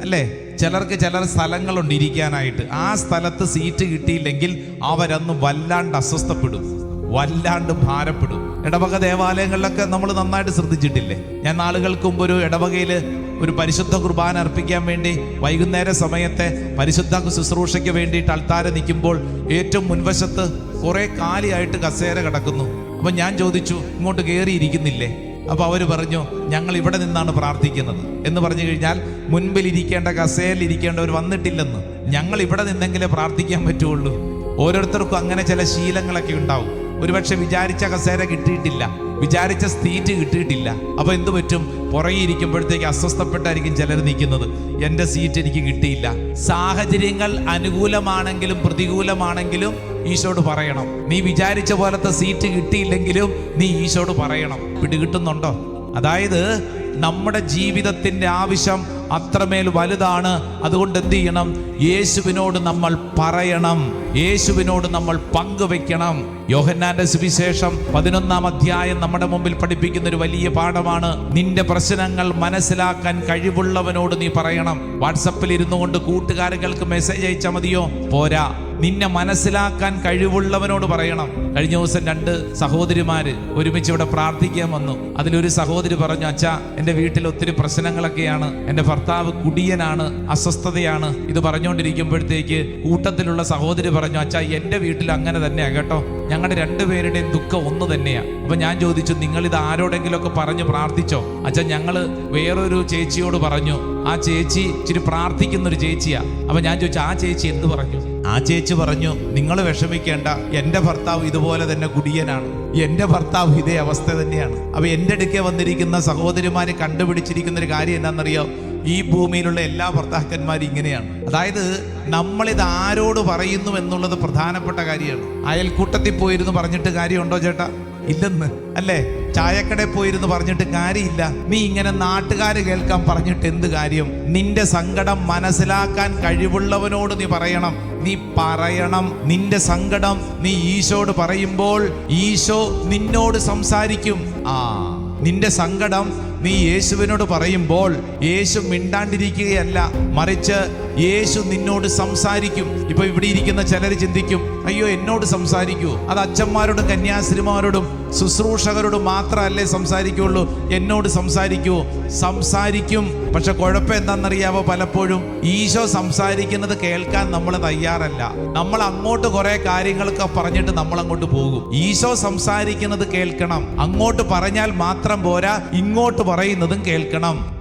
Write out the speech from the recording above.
അല്ലേ? ചിലർക്ക് ചില സ്ഥലങ്ങളുണ്ട് ഇരിക്കാനായിട്ട്. ആ സ്ഥലത്ത് സീറ്റ് കിട്ടിയില്ലെങ്കിൽ അവരന്ന് വല്ലാണ്ട് അസ്വസ്ഥപ്പെടും. വല്ലാണ്ട് ഭാരപ്പെടും. ഇടവക ദേവാലയങ്ങളിലൊക്കെ നമ്മൾ നന്നായിട്ട് ശ്രദ്ധിച്ചിട്ടില്ലേ? ഞാൻ നാളുകൾക്ക് മുമ്പ് ഒരു ഇടവകയിൽ ഒരു പരിശുദ്ധ കുർബാന അർപ്പിക്കാൻ വേണ്ടി വൈകുന്നേര സമയത്തെ പരിശുദ്ധ ശുശ്രൂഷയ്ക്ക് വേണ്ടിയിട്ട് അൾത്താര നിൽക്കുമ്പോൾ ഏറ്റവും മുൻവശത്ത് കുറേ കാലിയായിട്ട് കസേര കിടക്കുന്നു. അപ്പൊ ഞാൻ ചോദിച്ചു ഇങ്ങോട്ട് കയറിയിരിക്കുന്നില്ലേ അപ്പൊ അവർ പറഞ്ഞു ഞങ്ങൾ ഇവിടെ നിന്നാണ് പ്രാർത്ഥിക്കുന്നത്. എന്ന് പറഞ്ഞു കഴിഞ്ഞാൽ മുൻപിൽ ഇരിക്കേണ്ട കസേരയിൽ ഇരിക്കേണ്ടവർ വന്നിട്ടില്ലെന്ന്. ഞങ്ങൾ ഇവിടെ നിന്നെങ്കിലേ പ്രാർത്ഥിക്കാൻ പറ്റുള്ളൂ. ഓരോരുത്തർക്കും അങ്ങനെ ചില ശീലങ്ങളൊക്കെ ഉണ്ടാവും. ഒരുപക്ഷെ വിചാരിച്ച കസേര കിട്ടിയിട്ടില്ല വിചാരിച്ച സീറ്റ് കിട്ടിയിട്ടില്ല. അപ്പൊ എന്തു പറ്റും? പുറകെ ഇരിക്കുമ്പോഴത്തേക്ക് അസ്വസ്ഥപ്പെട്ടായിരിക്കും ചിലർ നിൽക്കുന്നത്. എന്റെ സീറ്റ് എനിക്ക് കിട്ടിയില്ല. സാഹചര്യങ്ങൾ അനുകൂലമാണെങ്കിലും പ്രതികൂലമാണെങ്കിലും ഈശോട് പറയണം. നീ വിചാരിച്ച പോലത്തെ സീറ്റ് കിട്ടിയില്ലെങ്കിലും നീ ഈശോട് പറയണം. പിടികിട്ടുന്നുണ്ടോ? അതായത് നമ്മുടെ ജീവിതത്തിന്റെ ആവശ്യം അത്രമേൽ വലുതാണ്. അതുകൊണ്ട് എന്ത് ചെയ്യണം? യേശുവിനോട് നമ്മൾ പറയണം. യേശുവിനോട് നമ്മൾ പങ്കുവെക്കണം യോഹന്നാന്റെ സുവിശേഷം പതിനൊന്നാം അധ്യായം നമ്മുടെ മുമ്പിൽ പഠിപ്പിക്കുന്ന ഒരു വലിയ പാഠമാണ്. നിന്റെ പ്രശ്നങ്ങൾ മനസ്സിലാക്കാൻ കഴിവുള്ളവനോട് നീ പറയണം. വാട്സപ്പിൽ ഇരുന്നു കൊണ്ട് കൂട്ടുകാരങ്ങൾക്ക് മെസ്സേജ് അയച്ചാൽ മതിയോ? പോരാ. നിന്നെ മനസ്സിലാക്കാൻ കഴിവുള്ളവനോട് പറയണം. കഴിഞ്ഞ ദിവസം രണ്ട് സഹോദരിമാര് ഒരുമിച്ച് ഇവിടെ പ്രാർത്ഥിക്കാൻ വന്നു. അതിലൊരു സഹോദരി പറഞ്ഞു അച്ഛാ എന്റെ വീട്ടിൽ ഒത്തിരി പ്രശ്നങ്ങളൊക്കെയാണ്. എന്റെ ഭർത്താവ് കുടിയനാണ് അസ്വസ്ഥതയാണ്. ഇത് പറഞ്ഞുകൊണ്ടിരിക്കുമ്പോഴത്തേക്ക് കൂട്ടത്തിലുള്ള സഹോദരി പറഞ്ഞു അച്ഛാ എന്റെ വീട്ടിൽ അങ്ങനെ തന്നെയാ കേട്ടോ. ഞങ്ങളുടെ രണ്ടുപേരുടെയും ദുഃഖം ഒന്ന് തന്നെയാ. അപ്പൊ ഞാൻ ചോദിച്ചു നിങ്ങൾ ഇത് ആരോടെങ്കിലുമൊക്കെ പറഞ്ഞു പ്രാർത്ഥിച്ചോ? അച്ഛാ ഞങ്ങൾ വേറൊരു ചേച്ചിയോട് പറഞ്ഞു. ആ ചേച്ചി ഇച്ചിരി പ്രാർത്ഥിക്കുന്ന ഒരു ചേച്ചിയാ. അപ്പൊ ഞാൻ ചോദിച്ചു ആ ചേച്ചി എന്ത് പറഞ്ഞു? ആ ചേച്ചി പറഞ്ഞു നിങ്ങൾ വിഷമിക്കേണ്ട. എന്റെ ഭർത്താവ് ഇതുപോലെ തന്നെ കുടിയനാണ്. എന്റെ ഭർത്താവ് ഇതേ അവസ്ഥ തന്നെയാണ്. അപ്പൊ എന്റെ അടുക്കെ വന്നിരിക്കുന്ന സഹോദരിമാരെ കണ്ടുപിടിച്ചിരിക്കുന്ന ഒരു കാര്യം എന്താണെന്നറിയോ? ഈ ഭൂമിയിലുള്ള എല്ലാ ഭർത്താക്കന്മാരും ഇങ്ങനെയാണ്. അതായത് നമ്മളിത് ആരോട് പറയുന്നു എന്നുള്ളത് പ്രധാനപ്പെട്ട കാര്യമാണ്. അയൽക്കൂട്ടത്തിൽ പോയിരുന്നു പറഞ്ഞിട്ട് കാര്യമുണ്ടോ ചേട്ടാ? ഇല്ലെന്ന്. അല്ലേ? ചായക്കടയിൽ പോയിരുന്ന് പറഞ്ഞിട്ട് കാര്യമില്ല. നീ ഇങ്ങനെ നാട്ടുകാര് കേൾക്കാൻ പറഞ്ഞിട്ട് എന്ത് കാര്യം? നിന്റെ സങ്കടം മനസ്സിലാക്കാൻ കഴിവുള്ളവനോട് നീ പറയണം. നീ പറയണം. നിന്റെ സങ്കടം നീ ഈശോട് പറയുമ്പോൾ ഈശോ നിന്നോട് സംസാരിക്കും. ആ നിന്റെ സങ്കടം നീ യേശുവിനോട് പറയുമ്പോൾ യേശു മിണ്ടാണ്ടിരിക്കുകയല്ല. മറിച്ച് യേശു നിന്നോട് സംസാരിക്കും. ഇപ്പൊ ഇവിടെ ഇരിക്കുന്ന ചിലർ ചിന്തിക്കും അയ്യോ എന്നോട് സംസാരിക്കൂ അത് അച്ഛന്മാരോടും കന്യാസ്ത്രീമാരോടും ശുശ്രൂഷകരോടും മാത്രമല്ലേ സംസാരിക്കുള്ളൂ. എന്നോട് സംസാരിക്കൂ സംസാരിക്കും. പക്ഷെ കുഴപ്പം എന്താണെന്നറിയാവോ? പലപ്പോഴും ഈശോ സംസാരിക്കുന്നത് കേൾക്കാൻ നമ്മൾ തയ്യാറല്ല. നമ്മൾ അങ്ങോട്ട് കുറെ കാര്യങ്ങളൊക്കെ പറഞ്ഞിട്ട് നമ്മൾ അങ്ങോട്ട് പോകും. ഈശോ സംസാരിക്കുന്നത് കേൾക്കണം. അങ്ങോട്ട് പറഞ്ഞാൽ മാത്രം പോരാ ഇങ്ങോട്ട് പറയുന്നതും കേൾക്കണം.